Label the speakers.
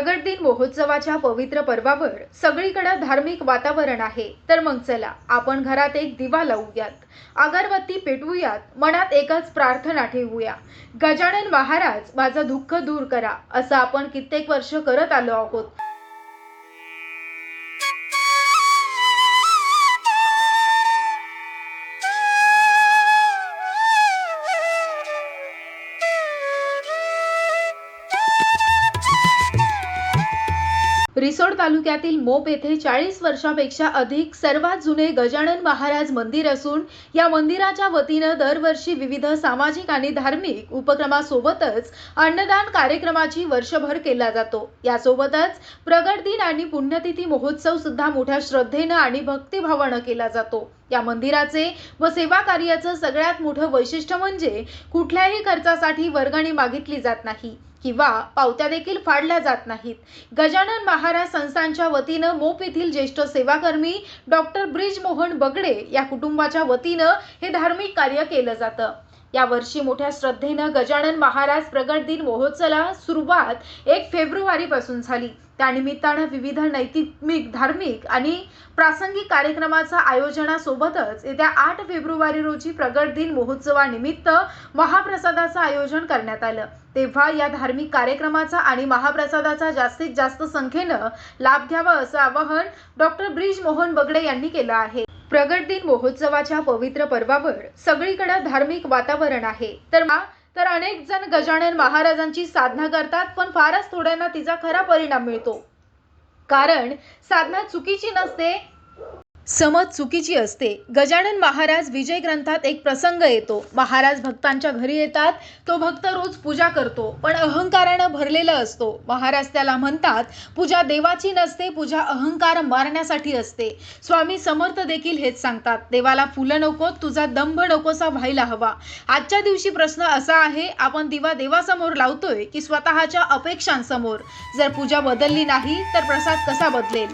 Speaker 1: दिन महोत्सवाच्या पवित्र पर्वावर सगळीकडे धार्मिक वातावरण आहे. तर मग चला आपण घरात एक दिवा लावूयात. अगरबत्ती पेटवूयात मनात एकच प्रार्थना ठेवूया. गजानन महाराज माझं दुःख दूर करा असं आपण कित्येक वर्ष करत आलो आहोत. रिसोड तालुक्यातील मोप येथे चाळीस वर्षापेक्षा अधिक सर्वात जुने गजानन महाराज मंदिर असून या मंदिराच्या वतीनं दरवर्षी विविध सामाजिक आणि धार्मिक उपक्रमासोबतच अन्नदान कार्यक्रमाची वर्षभर केला जातो. यासोबतच प्रगट दिन आणि पुण्यतिथी महोत्सव सुद्धा मोठ्या श्रद्धेनं आणि भक्तिभावानं केला जातो. या मंदिराचे व सेवा कार्याचं सगळ्यात मोठं वैशिष्ट्य म्हणजे कुठल्याही खर्चासाठी वर्गणी मागितली जात नाही किंवा पावत्या देखील फाडल्या जात नाहीत. गजानन महाराज संस्थांच्या वतीनं मोप येथील ज्येष्ठ सेवाकर्मी डॉक्टर ब्रिज मोहन बगडे या कुटुंबाच्या वतीनं हे धार्मिक कार्य केलं जातं. यावर्षी मोठ्या श्रद्धेनं गजानन महाराज प्रगट दिन महोत्सवाला सुरुवात एक फेब्रुवारीपासून झाली. त्यानिमित्तानं विविध नैतिक धार्मिक आणि प्रासंगिक कार्यक्रमाच्या आयोजनासोबतच येत्या आठ फेब्रुवारी रोजी प्रगट दिन महोत्सवानिमित्त महाप्रसादाचं आयोजन करण्यात आलं. तेव्हा या धार्मिक कार्यक्रमाचा आणि महाप्रसादाचा जास्तीत जास्त संख्येनं लाभ घ्यावा असं आवाहन डॉक्टर ब्रिज मोहन बगडे यांनी केलं आहे. प्रगट दिन महोत्सवाच्या पवित्र पर्वावर सगळीकडे धार्मिक वातावरण आहे. तर मा तर अनेक जण गजानन महाराजांची साधना करतात पण फारच थोड्यांना तिचा खरा परिणाम मिळतो. कारण साधना चुकीची नसते समज चुकीची असते. गजानन महाराज विजय ग्रंथात एक प्रसंग येतो. महाराज भक्तांच्या घरी येतात. तो भक्त रोज पूजा करतो. पण अहंकारानं भरलेला असतो. महाराज त्याला म्हणतात पूजा देवाची नसते पूजा अहंकार मारण्यासाठी असते. स्वामी समर्थ देखील हेच सांगतात. देवाला फुलं नको तुझा दंभ नकोसा व्हायला हवा. आजच्या दिवशी प्रश्न असा आहे आपण दिवा देवासमोर लावतोय की स्वतःच्या अपेक्षांसमोर? जर पूजा बदलली नाही तर प्रसाद कसा बदलेल?